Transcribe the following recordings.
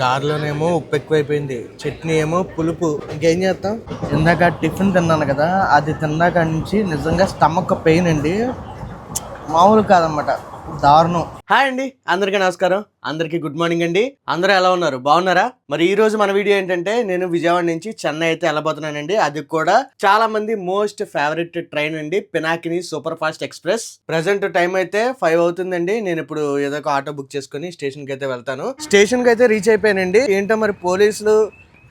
గారెలోనేమో ఉప్పు ఎక్కువైపోయింది. చట్నీ ఏమో పులుపు. ఇంకేం చేస్తాం? ఇందాక టిఫిన్ తిన్నాను కదా అది తిన్నాక నుంచి నిజంగా స్టమక్ పెయిన్ అండి. మామూలు కాదనమాట దారుణం. హాయ్ అండి అందరికీ నమస్కారం. అందరికీ గుడ్ మార్నింగ్ అండి. అందరూ ఎలా ఉన్నారు? బాగున్నారా? మరి ఈ రోజు మన వీడియో ఏంటంటే నేను విజయవాడ నుంచి చెన్నై అయితే వెళ్ళబోతున్నానండి. అది కూడా చాలా మంది మోస్ట్ ఫేవరెట్ ట్రైన్ అండి Pinakini super fast express. Present time అయితే ఫైవ్ అవుతుందండి. నేను ఇప్పుడు ఏదో ఒక ఆటో బుక్ చేసుకుని స్టేషన్కి అయితే వెళ్తాను. స్టేషన్కి అయితే రీచ్ అయిపోయానండి. ఏంటో మరి పోలీసులు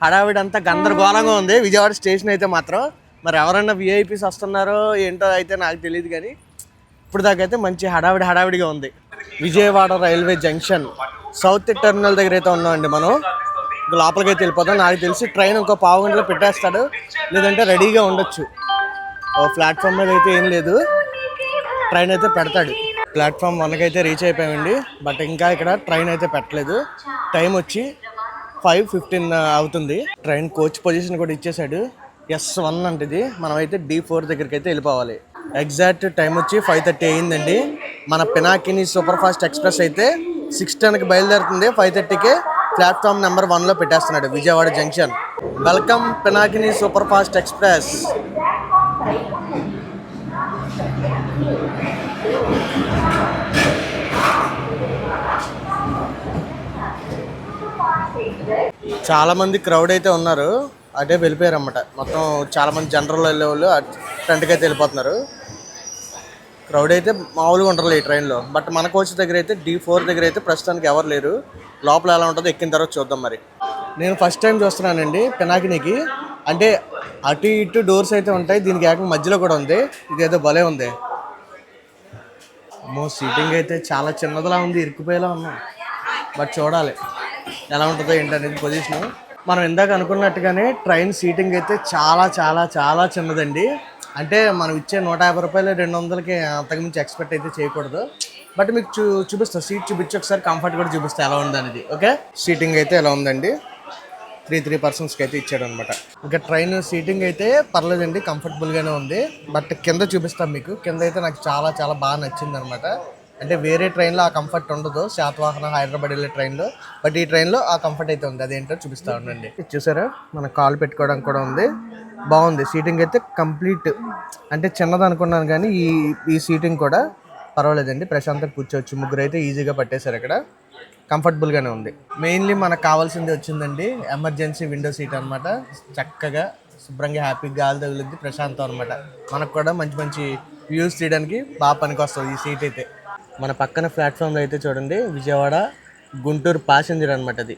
హడావిడంతా గందరగోళంగా ఉంది. విజయవాడ స్టేషన్ అయితే మాత్రం. మరి ఎవరైనా విఐపీస్ వస్తున్నారో ఏంటో అయితే నాకు తెలియదు కానీ ఇప్పుడు దాకా అయితే మంచి హడావిడి హడావిడిగా ఉంది. Vijayawada railway junction. South terminal దగ్గర అయితే ఉన్నామండి మనం. ఇంక లోపలికి అయితే వెళ్ళిపోతాం. నాకు తెలిసి ట్రైన్ ఇంకో పావు గంటలో పెట్టేస్తాడు. లేదంటే రెడీగా ఉండొచ్చు. ఓ ప్లాట్ఫామ్ మీద అయితే ఏం లేదు. ట్రైన్ అయితే పెడతాడు. ప్లాట్ఫామ్ వన్కి అయితే రీచ్ అయిపోయామండి. బట్ ఇంకా ఇక్కడ ట్రైన్ అయితే పెట్టలేదు. టైం వచ్చి ఫైవ్ ఫిఫ్టీన్ అవుతుంది. ట్రైన్ కోచ్ పొజిషన్ కూడా ఇచ్చేసాడు. ఎస్ వన్ అంటే ఇది మనమైతే డి ఫోర్ దగ్గరికి అయితే వెళ్ళిపోవాలి. ఎగ్జాక్ట్ టైం వచ్చి ఫైవ్ థర్టీ అయిందండి. మన పినాకిని సూపర్ ఫాస్ట్ ఎక్స్ప్రెస్ అయితే సిక్స్ టెన్కి బయలుదేరుతుంది. ఫైవ్ థర్టీకి ప్లాట్ఫామ్ నెంబర్ వన్లో పెట్టేస్తున్నాడు Vijayawada junction. Welcome Pinakini super fast express. చాలామంది క్రౌడ్ అయితే ఉన్నారు. అటే వెళ్ళిపోయారు అన్నమాట మొత్తం చాలామంది జనరల్ వెళ్ళే వాళ్ళు ఫ్రంట్కి అయితే వెళ్ళిపోతున్నారు. క్రౌడ్ అయితే మామూలుగా ఉండరు ఈ ట్రైన్లో బట్ మన కోచ్ దగ్గర అయితే డీ ఫోర్ దగ్గర అయితే ప్రస్తుతానికి ఎవరు లేరు. లోపల ఎలా ఉంటుందో ఎక్కిన తర్వాత చూద్దాం మరి. నేను ఫస్ట్ టైం చూస్తున్నానండి పినాకినికి. అంటే అటు ఇటు డోర్స్ అయితే ఉంటాయి దీనికి ఏకంగా మధ్యలో కూడా ఉంది. ఇదేదో భలే ఉంది. అమ్మో సీటింగ్ అయితే చాలా చిన్నదిలా ఉంది ఇరుక్కుపోయేలా ఉన్నాం బట్ చూడాలి ఎలా ఉంటుందో ఏంటనేది పొజిషన్ మనం ఇందాక అనుకున్నట్టుగానే ట్రైన్ సీటింగ్ అయితే చాలా చాలా చాలా చిన్నదండి. అంటే మనం ఇచ్చే నూట యాభై రూపాయలు రెండు వందలకి అంతకుమించి ఎక్స్పెక్ట్ అయితే చేయకూడదు. బట్ మీకు చూ చూపిస్తా సీట్ చూపించి ఒకసారి కంఫర్ట్ కూడా చూపిస్తా ఎలా ఉందనేది ఓకే సీటింగ్ అయితే ఎలా ఉందండి? త్రీ త్రీ పర్సన్స్కి అయితే ఇచ్చాడు అనమాట ఇంకా ట్రైన్ సీటింగ్ అయితే పర్లేదండి కంఫర్టబుల్గానే ఉంది. బట్ కింద చూపిస్తాం మీకు. కింద అయితే నాకు చాలా చాలా బాగా నచ్చింది అనమాట అంటే వేరే ట్రైన్లో ఆ కంఫర్ట్ ఉండదు. శాతవాహన హైదరాబాద్ వెళ్ళే ట్రైన్లో. బట్ ఈ ట్రైన్లో ఆ కంఫర్ట్ అయితే ఉంది. అదేంటో చూపిస్తా ఉండండి. ఇది చూసారా? మన కాలు పెట్టుకోవడానికి కూడా ఉంది. బాగుంది. సీటింగ్ అయితే కంప్లీట్. అంటే చిన్నది అనుకున్నాను కానీ ఈ ఈ సీటింగ్ కూడా పర్వాలేదండి. ప్రశాంతంగా కూర్చోవచ్చు. ముగ్గురు అయితే ఈజీగా పట్టేశారు ఇక్కడ కంఫర్టబుల్గానే ఉంది. మెయిన్లీ మనకు కావాల్సింది వచ్చిందండి ఎమర్జెన్సీ విండో సీట్ అనమాట చక్కగా శుభ్రంగా హ్యాపీగా గాలి తగిలిద్ది ప్రశాంతం అనమాట మనకు కూడా మంచి మంచి వ్యూస్ తీయడానికి బాగా పనికి వస్తుంది ఈ సీట్ అయితే. మన పక్కన ప్లాట్ఫామ్లో అయితే చూడండి విజయవాడ గుంటూరు ప్యాసింజర్ అనమాట అది.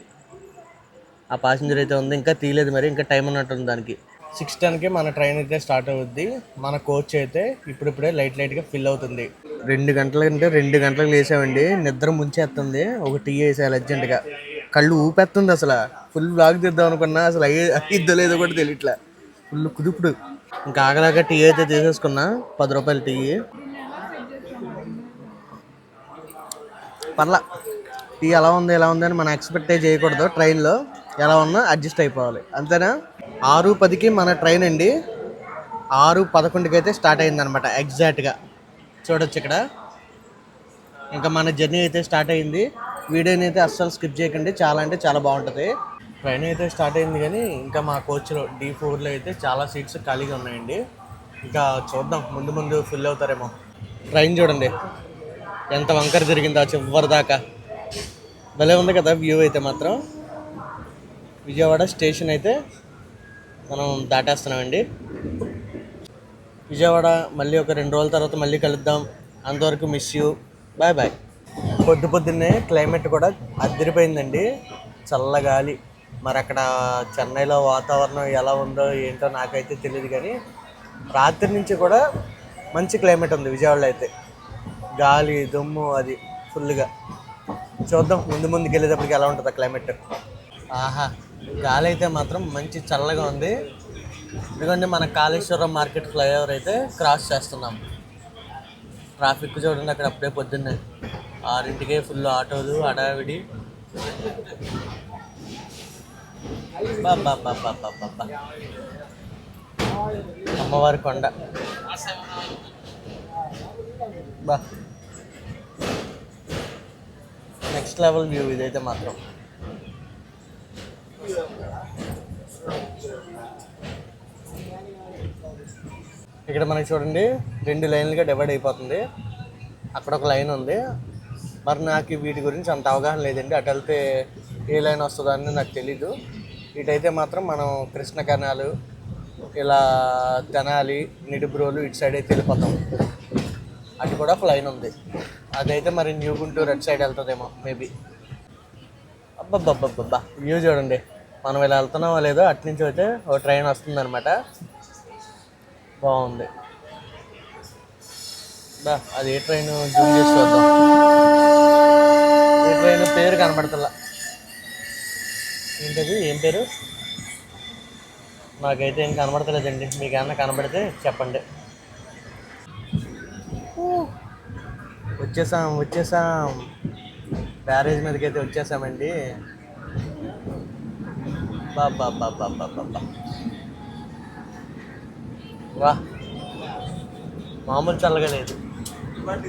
ఆ ప్యాసింజర్ అయితే ఉంది. ఇంకా తీయలేదు మరి ఇంకా టైం ఉన్నట్టుంది దానికి. సిక్స్ టెన్కి మన ట్రైన్ అయితే స్టార్ట్ అవుద్ది. మన కోచ్ అయితే ఇప్పుడిప్పుడే లైట్ లైట్గా ఫిల్ అవుతుంది. రెండు గంటల అంటే రెండు గంటలకు లేసామండి నిద్ర ముంచేస్తుంది. ఒక టీ వేసేయాలి అర్జెంటుగా కళ్ళు ఊపేస్తుంది అసలు. ఫుల్ బ్లాగ్ తీద్దాం అనుకున్నా అసలు అయ్యే అయ్యిద్దో లేదో కూడా తెలియట్లే. ఫుల్ కుదుపుడు. ఇంకా టీ అయితే తీసేసుకున్నా. పది రూపాయల టీ. పర్లా. టీ ఎలా ఉంది ఎలా ఉంది అని మనం ఎక్స్పెక్ట్ చేయకూడదు ట్రైన్లో. ఎలా ఉన్నా అడ్జస్ట్ అయిపోవాలి. అంతేనా? ఆరు పదికి మన ట్రైన్ అండి. ఆరు పదకొండుకి అయితే స్టార్ట్ అయిందనమాట ఎగ్జాక్ట్గా చూడొచ్చు ఇక్కడ. ఇంకా మన జర్నీ అయితే స్టార్ట్ అయింది. వీడియోని అయితే అస్సలు స్కిప్ చేయకండి. చాలా అంటే చాలా బాగుంటుంది. ట్రైన్ అయితే స్టార్ట్ అయింది కానీ ఇంకా మా కోచ్లో డీ ఫోర్లో అయితే చాలా సీట్స్ ఖాళీగా ఉన్నాయండి. ఇంకా చూద్దాం ముందు ముందు ఫుల్ అవుతారేమో. ట్రైన్ చూడండి. ఎంత వంకర జరిగిందో చివరి దాకా. భలే ఉంది కదా వ్యూ అయితే మాత్రం. విజయవాడ స్టేషన్ అయితే మనం దాటేస్తున్నామండి. విజయవాడ మళ్ళీ ఒక రెండు రోజుల తర్వాత మళ్ళీ కలుద్దాం. అంతవరకు మిస్ యూ బాయ్ బాయ్ పొద్దు పొద్దున్నే క్లైమేట్ కూడా అదిరిపోయిందండి. చల్లగాలి. మరి అక్కడ చెన్నైలో వాతావరణం ఎలా ఉందో ఏంటో నాకైతే తెలియదు కానీ రాత్రి నుంచి కూడా మంచి క్లైమేట్ ఉంది విజయవాడలో అయితే. గాలి దుమ్ము అది ఫుల్గా చూద్దాం ముందు ముందుకు వెళ్ళేటప్పటికి ఎలా ఉంటుంది క్లైమేట్. ఆహా గాలి అయితే మాత్రం మంచి చల్లగా ఉంది. ఎందుకంటే మన కాళేశ్వరం మార్కెట్ ఫ్లైఓవర్ అయితే క్రాస్ చేస్తున్నాం. ట్రాఫిక్ చూడండి అక్కడ అప్పుడే పొద్దున్నే. ఆరింటికే ఫుల్ ఆటోలు అడావిడి అమ్మవారి కొండ. బా. నెక్స్ట్ లెవెల్ వ్యూ ఇదైతే మాత్రం. ఇక్కడ మనకి చూడండి రెండు లైన్లుగా డివైడ్ అయిపోతుంది. అక్కడ ఒక లైన్ ఉంది. మరి నాకు వీటి గురించి అంత అవగాహన లేదండి. అటు వెళ్తే ఏ లైన్ వస్తుందో అని నాకు తెలీదు. ఇటైతే మాత్రం మనం కృష్ణ కెనాలు ఇలా తెనాలి నిడుబ్రోలు ఇటు సైడ్ అయితే వెళ్ళిపోతాం. అటు కూడా ఒక లైన్ ఉంది. అదైతే మరి న్యూ గుంటూరు అటు సైడ్ వెళ్తుందేమో మేబీ అబ్బబ్బబ్బబ్బా వ్యూ చూడండి. మనం ఇలా వెళ్తున్నామో లేదో అటు నుంచి అయితే ఒక ట్రైన్ వస్తుందన్నమాట. బాగుంది. బా అది ఏ ట్రైన్? జూమ్ చేసి చూద్దాం. ఏ ట్రైన్? పేరు కనబడతలా. ఏంటది? ఏం పేరు? నాకైతే ఏం కనబడతలేదండి. మీకు ఏమన్నా కనబడితే చెప్పండి. వచ్చేసాం వచ్చేసాం. బ్యారేజ్ మీదకి అయితే వచ్చేసామండి బాబా బాబా బా బా. వా. మామూలు చల్లగా లేదు. बट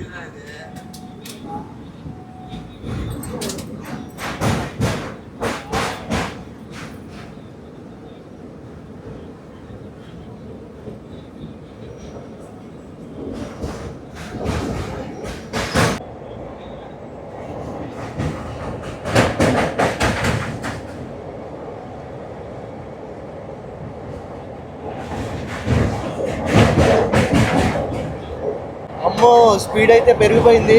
అమ్మో స్పీడ్ అయితే పెరిగిపోయింది.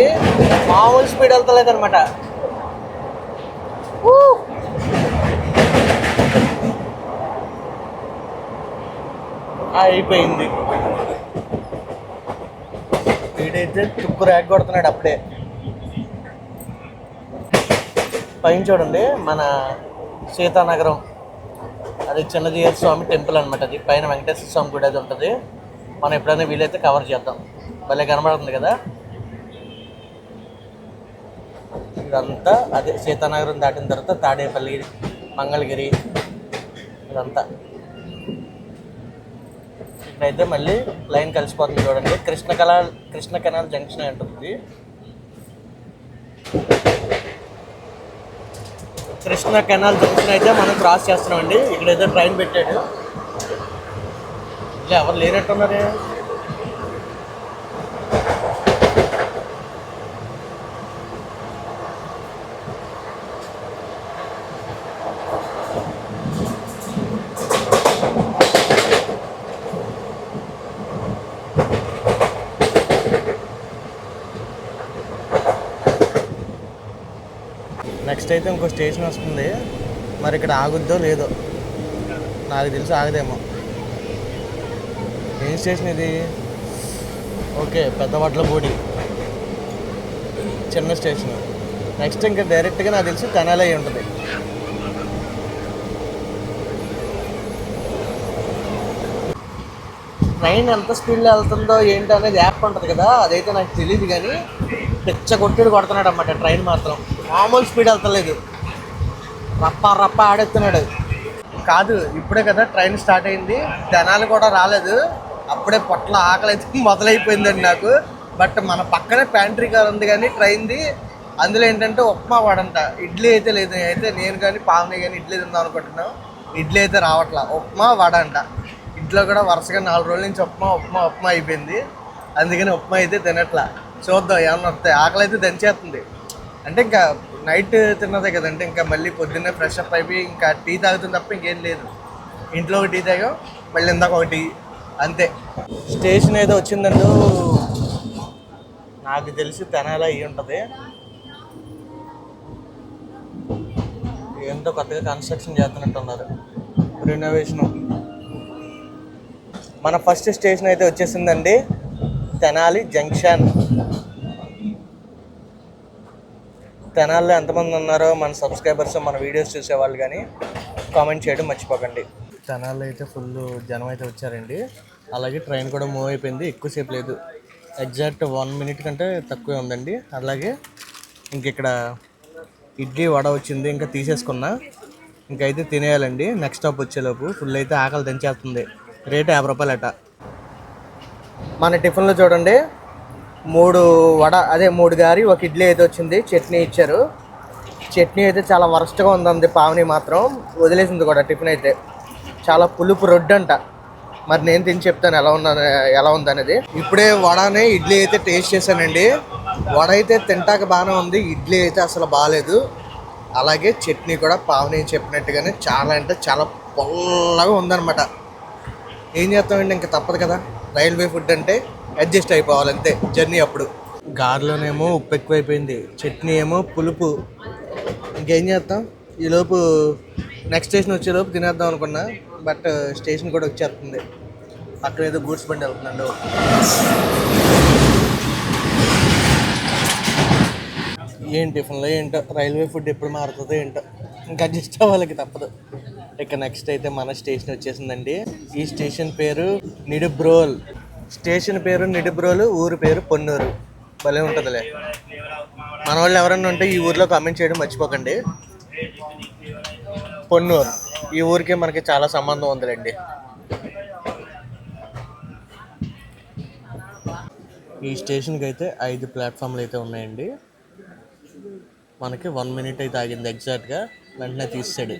మామూలు స్పీడ్ వెళ్తలేదు అనమాట అయిపోయింది. స్పీడ్ అయితే తుక్కు ర్యాక్ కొడుతున్నాడు అప్పుడే. పైన చూడండి మన సీతానగరం. అది చిన్నజీయర్ స్వామి టెంపుల్ అనమాట అది. పైన వెంకటేశ్వర స్వామి గుడి అది ఉంటుంది. మనం ఎప్పుడైనా వీలైతే కవర్ చేద్దాం. భలే కనబడుతుంది కదా? ఇదంతా అదే సీతానగరం దాటిన తర్వాత తాడేపల్లి మంగళగిరి ఇదంతా. ఇక్కడైతే మళ్ళీ లైన్ కలిసిపోతుంది చూడండి. కృష్ణ కళా కృష్ణ కెనాల్ జంక్షన్ ఉంటుంది. కృష్ణ కెనాల్ జంక్షన్ అయితే మనం క్రాస్ చేస్తున్నామండి. ఇక్కడైతే ట్రైన్ పెట్టాడు. ఇలా ఎవరు లేనట్టున్నారే? నెక్స్ట్ అయితే ఇంకో స్టేషన్ వస్తుంది. మరి ఇక్కడ ఆగుద్దో లేదో? నాకు తెలిసి ఆగదేమో. ఏం స్టేషన్ ఇది? ఓకే పెద్దవట్ల బోడి చిన్న స్టేషన్ నెక్స్ట్ ఇంకా డైరెక్ట్గా నాకు తెలిసి తెనాలి అయి ఉంటుంది. ట్రైన్ ఎంత స్పీడ్లో వెళ్తుందో ఏంటి అనేది యాప్ ఉంటుంది కదా అదైతే నాకు తెలియదు కానీ పిచ్చ కొట్టుడు కొడుతున్నాడు అన్నమాట ట్రైన్ మాత్రం. మామూలు స్పీడ్ వెళ్తలేదు. రప్ప రప్ప ఆడెత్తున్నాడు కాదు ఇప్పుడే కదా ట్రైన్ స్టార్ట్ అయింది. జనాలు కూడా రాలేదు. అప్పుడే పొట్ల ఆకలి అయితే మొదలైపోయిందండి నాకు. బట్ మన పక్కనే ప్యాంట్రీ కార్ ఉంది కానీ ట్రైన్ది. అందులో ఏంటంటే ఉప్మా వాడంట. ఇడ్లీ అయితే లేదు. అయితే నేను కానీ పావని కానీ ఇడ్లీ తిందాం అనుకుంటున్నాం. ఇడ్లీ అయితే రావట్లా. ఉప్మా వడ అంట. ఇంట్లో కూడా వరుసగా నాలుగు రోజుల నుంచి ఉప్మా ఉప్మా ఉప్మా అయిపోయింది. అందుకని ఉప్మా అయితే తినట్లా. చూద్దాం ఏమన్నా వస్తాయి. ఆకలి అయితే దంచేస్తుంది. అంటే ఇంకా నైట్ తిన్నదే కదంటే ఇంకా మళ్ళీ పొద్దున్నే ఫ్రెష్ అప్ అయిపోయి ఇంకా టీ తాగుతుంది తప్ప ఇంకేం లేదు. ఇంట్లో ఒక టీ తాగా మళ్ళీ ఇందాక ఒక టీ అంతే. స్టేషన్ ఏదో వచ్చిందంటూ నాకు తెలిసి తెనాలి అయ్యి ఉంటుంది. ఏంటో కొత్తగా కన్స్ట్రక్షన్ చేస్తున్నట్టు ఉన్నారు మన ఫస్ట్ స్టేషన్ అయితే వచ్చేసిందండి తెనాలి జంక్షన్ తెనాల్లో ఎంతమంది ఉన్నారో మన సబ్స్క్రైబర్స్ మన వీడియోస్ చూసేవాళ్ళు కానీ కామెంట్ చేయడం మర్చిపోకండి. తెనాల్లో అయితే ఫుల్ జనం అయితే వచ్చారండి. అలాగే ట్రైన్ కూడా మూవ్ అయిపోయింది ఎక్కువసేపు లేదు. ఎగ్జాక్ట్ వన్ మినిట్ కంటే తక్కువే ఉందండి. అలాగే ఇంక ఇక్కడ ఇడ్లీ వడ వచ్చింది ఇంకా తీసేసుకున్నా. ఇంకైతే తినేయాలండి నెక్స్ట్ స్టాప్ వచ్చేలోపు. ఫుల్ అయితే ఆకలి దంచేస్తుంది. రేటు యాభై రూపాయలు మన టిఫిన్లో చూడండి. మూడు వడ అదే మూడు గారి ఒక ఇడ్లీ అయితే వచ్చింది చట్నీ ఇచ్చారు. చట్నీ అయితే చాలా వరస్ట్గా ఉందండి పావని మాత్రం. వదిలేసింది కూడా టిఫిన్ అయితే. చాలా పులుపు రొడ్డు అంట మరి నేను తిని చెప్తాను ఎలా ఉందని ఎలా ఉందనేది. ఇప్పుడే వడనే ఇడ్లీ అయితే టేస్ట్ చేశానండి. వడ అయితే తింటాక బాగానే ఉంది ఇడ్లీ అయితే అసలు బాగాలేదు. అలాగే చట్నీ కూడా పావని చెప్పినట్టుగానే చాలా అంటే చాలా పొల్లగా ఉందన్నమాట. ఏం చేస్తామండి ఇంకా తప్పదు కదా. రైల్వే ఫుడ్ అంటే అడ్జస్ట్ అయిపోవాలి అంతే జర్నీ అప్పుడు. గారెలోనేమో ఉప్పు ఎక్కువైపోయింది చట్నీ ఏమో పులుపు. ఇంకేం చేస్తాం? ఈలోపు నెక్స్ట్ స్టేషన్ వచ్చేలోపు తినేద్దాం అనుకున్నా బట్ స్టేషన్ కూడా వచ్చేస్తుంది. అక్కడ ఏదో గూడ్స్ బండి వెళ్తున్నాడు ఏం టిఫిన్లో ఏంటో రైల్వే ఫుడ్ ఎప్పుడు మారుతుందో ఏంటో. ఇంకా అడ్జస్ట్ అవ్వాలకి తప్పదు. ఇక నెక్స్ట్ అయితే మన స్టేషన్ వచ్చేసిందండి. ఈ స్టేషన్ పేరు నిడుబ్రోల్. స్టేషన్ పేరు నిడిబ్రోలు ఊరు పేరు పొన్నూరు. భలే ఉంటుందిలే. మన వాళ్ళు ఎవరన్నా ఉంటే ఈ ఊర్లో కామెంట్ చేయడం మర్చిపోకండి. పొన్నూరు. ఈ ఊరికి మనకి చాలా సంబంధం ఉందిలేండి. ఈ స్టేషన్కి అయితే ఐదు ప్లాట్ఫామ్లు అయితే ఉన్నాయండి. మనకి వన్ మినిట్ అయితే ఆగింది ఎగ్జాక్ట్గా. వెంటనే తీసాడు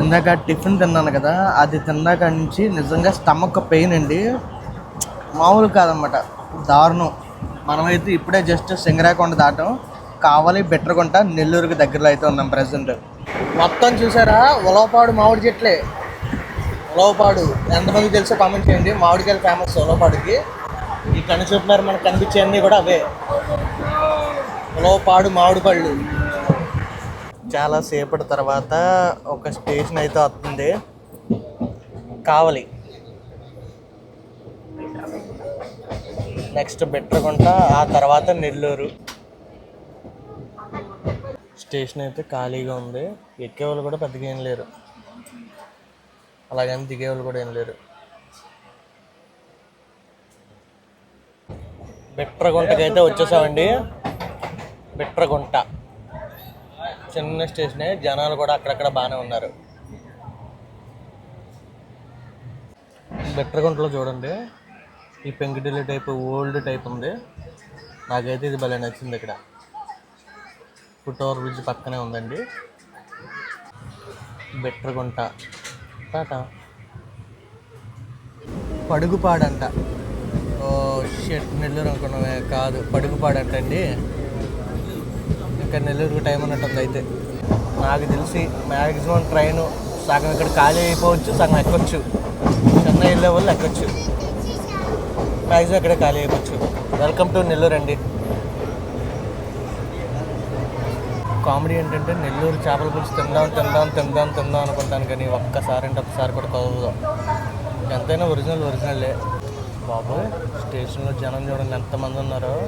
ఇందాక టిఫిన్ తిన్నాను కదా అది తిన్నాక నుంచి నిజంగా స్టమక్ పెయిన్ అండి. మామూలు కాదనమాట. దారుణం. మనమైతే ఇప్పుడే జస్ట్ సింగరాకొండ దాటం. కావాలి బెట్టరకొంట నెల్లూరుకి దగ్గరలో అయితే ఉన్నాం ప్రజెంట్ మొత్తం చూసారా? ఉలవపాడు మామిడి చెట్లే. ఉలవపాడు. ఎంతమంది తెలిసో కామెంట్ చేయండి. మామిడికాయలు ఫేమస్ ఉలవపాడుకి. ఈ కన్ను చూపినారు మనకు కనిపించేవన్నీ కూడా అవే. ఉలవపాడు మామిడి పళ్ళు. చాలా సేపటి తర్వాత ఒక స్టేషన్ అయితే వస్తుంది. కావలి. నెక్స్ట్ బెట్రకుంట ఆ తర్వాత నెల్లూరు. స్టేషన్ అయితే ఖాళీగా ఉంది. ఎక్కేవాళ్ళు కూడా పెద్దగా ఏం లేరు. అలాగని దిగేవాళ్ళు కూడా ఏం లేరు. బిట్రగుంటకి అయితే వచ్చేసామండి. బిట్రగుంట. చిన్న స్టేషనే జనాలు కూడా అక్కడక్కడ బాగానే ఉన్నారు. బిట్రగుంటలో చూడండి. ఈ పెంకిటిల్లి టైప్ ఓల్డ్ టైప్ ఉంది. నాకైతే ఇది భలే నచ్చింది ఇక్కడ. ఫుట్ ఓవర్ బ్రిడ్జ్ పక్కనే ఉందండి. బెటర్ బిట్రగుంట. టాటా. పడుగుపాడంట. ఓ షెట్ నెల్లూరు అనుకున్నామే. కాదు పడుగుపాడంట అండి ఇంకా నెల్లూరుకు టైం ఉన్నట్టుంది అయితే. నాకు తెలిసి మ్యాక్సిమం ట్రైన్ సగం ఇక్కడ ఖాళీ అయిపోవచ్చు సగం ఎక్కొచ్చు. చెన్నై వెళ్ళే వాళ్ళు ఎక్కొచ్చు. మ్యాక్సిమం ఇక్కడ ఖాళీ అయిపోవచ్చు. వెల్కమ్ టు నెల్లూరు అండి. కామెడీ ఏంటంటే నెల్లూరు చేపల పులుసు తిందాం తిందాం తిందాం తిందాం అనుకుంటాను కానీ ఒక్కసారి అంటే ఒక్కసారి కూడా కుదరదు ఎంతైనా ఒరిజినల్ ఒరిజినలే బాబు స్టేషన్లో జనం చూడండి ఎంతమంది ఉన్నారో.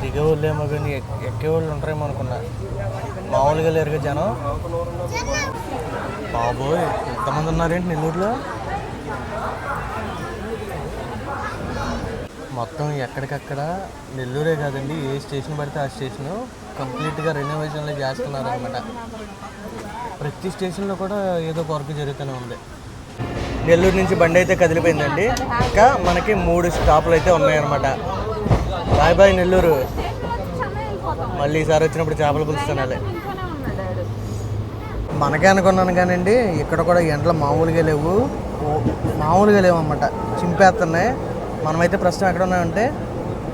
దిగే వాళ్ళేమో కానీ ఎక్- ఎక్కే వాళ్ళు ఉంటారేమో అనుకున్నా. మామూలుగా లేరుగా జనం. బాబోయ్ ఎంతమంది ఉన్నారేంటి నెల్లూరులో? మొత్తం ఎక్కడికక్కడ నెల్లూరే కాదండి ఏ స్టేషన్ పడితే ఆ స్టేషను కంప్లీట్గా రెనోవేషన్లు చేస్తున్నారు అనమాట ప్రతి స్టేషన్లో కూడా ఏదో వర్క్ జరుగుతూనే ఉంది. నెల్లూరు నుంచి బండి అయితే కదిలిపోయిందండి. ఇంకా మనకి మూడు స్టాపులు అయితే ఉన్నాయన్నమాట. Bye bye Nellore. మళ్ళీ ఈసారి వచ్చినప్పుడు చేపలు పులుసు తినాలి. మనకే అనుకున్నాను కానివ్వండి ఇక్కడ కూడా ఎండలు మామూలుగా లేవు. మామూలుగా లేవు అన్నమాట చింపేస్తున్నాయి. మనమైతే ప్రస్తుతం ఎక్కడ ఉన్నామంటే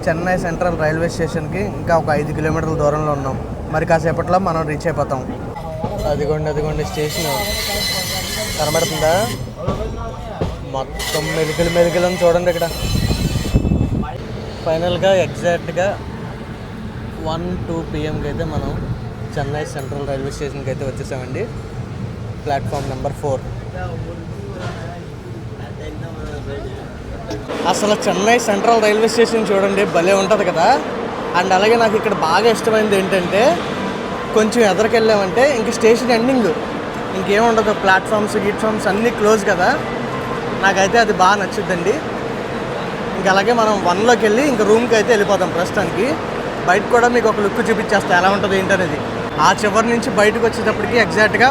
చెన్నై సెంట్రల్ రైల్వే స్టేషన్కి ఇంకా ఒక ఐదు కిలోమీటర్ల దూరంలో ఉన్నాం. మరి కాసేపట్లో మనం రీచ్ అయిపోతాం. అదిగోండి అదిగోండి స్టేషన్. కనబడుతుందా? మొత్తం మెలికలు అని చూడండి ఇక్కడ. ఫైనల్గా ఎగ్జాక్ట్గా వన్ టూ పిఎంకి అయితే మనం చెన్నై సెంట్రల్ రైల్వే స్టేషన్కి అయితే వచ్చేసామండి. Platform number four. అసలు చెన్నై సెంట్రల్ రైల్వే స్టేషన్ చూడండి భలే ఉంటుంది కదా. అండ్ అలాగే నాకు ఇక్కడ బాగా ఇష్టమైనది ఏంటంటే కొంచెం ఎదరికెళ్ళామంటే ఇంక స్టేషన్ ఎండింగ్. ఇంకేముండదు ప్లాట్ఫామ్స్ గిట్ఫామ్స్ అన్నీ క్లోజ్ కదా. నాకైతే అది బాగా నచ్చుద్దండి. ఇంక అలాగే మనం వన్లోకి వెళ్ళి ఇంక రూమ్కి అయితే వెళ్ళిపోతాం ప్రస్తుతానికి. బయట కూడా మీకు ఒక లుక్ చూపించేస్తా ఎలా ఉంటుంది ఏంటనేది. ఆ చివరి నుంచి బయటకు వచ్చేటప్పటికి ఎగ్జాక్ట్గా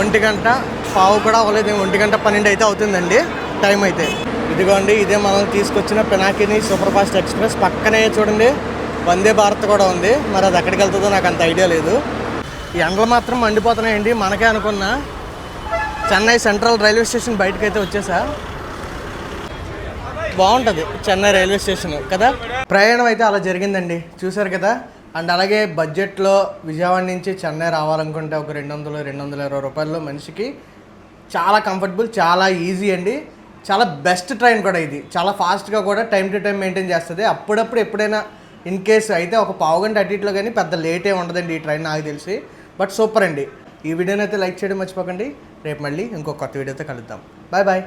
ఒంటి గంట పావు కూడా అవ్వలేదు ఒంటి గంట పన్నెండు అయితే అవుతుందండి టైం అయితే. ఇదిగోండి ఇదే మనం తీసుకొచ్చిన పినాకిని సూపర్ ఫాస్ట్ ఎక్స్ప్రెస్. పక్కనే చూడండి వందే భారత్ కూడా ఉంది. మరి అది ఎక్కడికి వెళ్తుందో నాకు అంత ఐడియా లేదు. ఈ ఎండలు మాత్రం మండిపోతున్నాయండి మనకే అనుకున్నా. చెన్నై సెంట్రల్ రైల్వే స్టేషన్ బయటకైతే వచ్చేసా. బాగుంటుంది చెన్నై రైల్వే స్టేషన్ కదా? ప్రయాణం అయితే అలా జరిగిందండి చూసారు కదా? అండ్ అలాగే బడ్జెట్లో విజయవాడ నుంచి చెన్నై రావాలనుకుంటే ఒక రెండు వందలు రెండు వందల ఇరవై రూపాయల్లో మనిషికి చాలా కంఫర్టబుల్ చాలా ఈజీ అండి. చాలా బెస్ట్ ట్రైన్ కూడా ఇది. చాలా ఫాస్ట్గా కూడా టైం టు టైం మెయింటైన్ చేస్తుంది. అప్పుడప్పుడు ఎప్పుడైనా ఇన్ కేస్ అయితే ఒక పావు గంట అటు ఇట్లో కానీ పెద్ద లేట్ ఏమి ఉండదండి ఈ ట్రైన్ నాకు తెలిసి. బట్ సూపర్ అండి. ఈ వీడియోని అయితే లైక్ చేయడం మర్చిపోకండి. రేపు మళ్ళీ ఇంకో కొత్త వీడియోతో కలుద్దాం. Bye bye